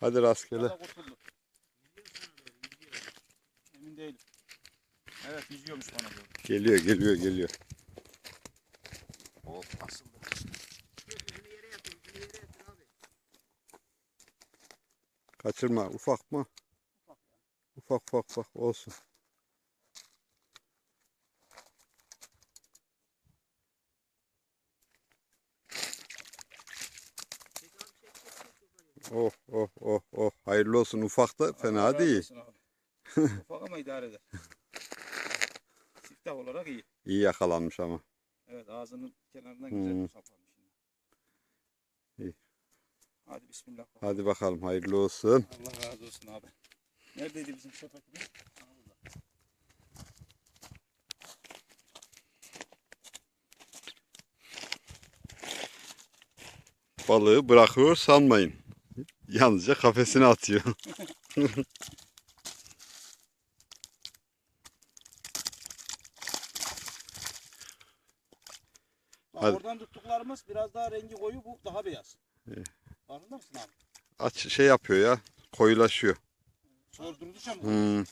Hadi rastgele. Emin değilim. Evet yüzüyormuş bana doğru. Geliyor geliyor geliyor. Hop asıldı. Kaçırma. Ufak mı? Ufak ufak ufak olsun. Oh oh oh oh. Hayırlı olsun. Ufak da Allah fena razı değil. Ufak ama idare eder. Siftah olarak iyi. İyi yakalanmış ama. Evet ağzının kenarından Hmm. güzel bir saplamış. İyi. Hadi bismillah. Hadi bakalım hayırlı olsun. Allah razı olsun abi. Neredeydi bizim burada. Balığı bırakıyor sanmayın. Yalnızca kafesine atıyor. Bak Hadi. oradan tuttuklarımız biraz daha rengi koyu bu daha beyaz. İyi. Farkında mısın abi? Aç şey yapıyor ya. Koyulaşıyor. Sordurdukça mı? Hmm.